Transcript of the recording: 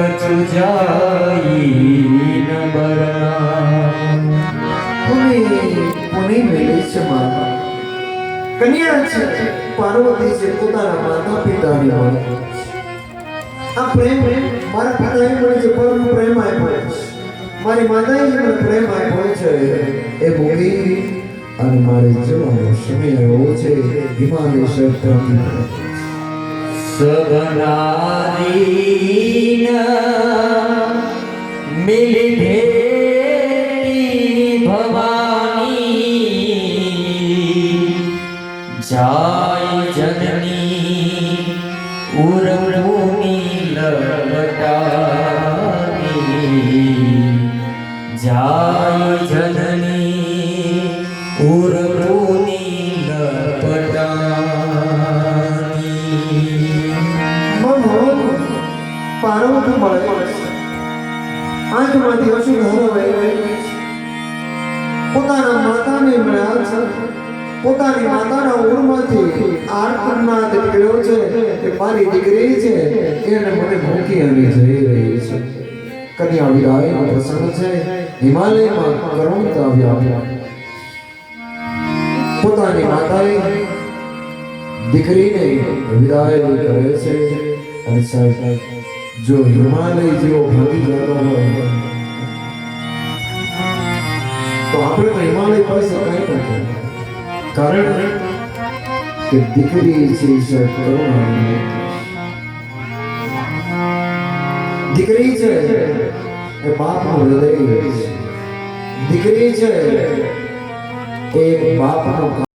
કચુ જાઈ પુણે છે પાર્વતી છે એ ભૂમિ અને મારે જવાનો છે હિમાલય સગનારીન મિલી ભેટી ભવાની જાય જનની ઉરભૂમિ લવટાવી જાય પાર્વતી મળે આંખમાંથી રહી છે પોતાના માતાને મળ્યા છે પોતાની માતાના ઉરમાંથી આર્તનાદ નીકળ્યો છે કે મારી દીકરી છે એને મને ભૂખી અને જઈ રહી છે કન્યા વિદાયનો પ્રસંગ છે હિમાલયમાં કરુણતા વ્યાપ્યા પોતાની માતાએ દીકરીને વિદાય કરે છે અને સાહેબ જો હિમાલય જેવો ભાગી જતો હોય, તો આપણે તો હિમાલય પાસે શકાય નથી કારણ કે દીકરી છે દીકરી છે એ બાપનું હૃદય દીકરી છે એ બાપનો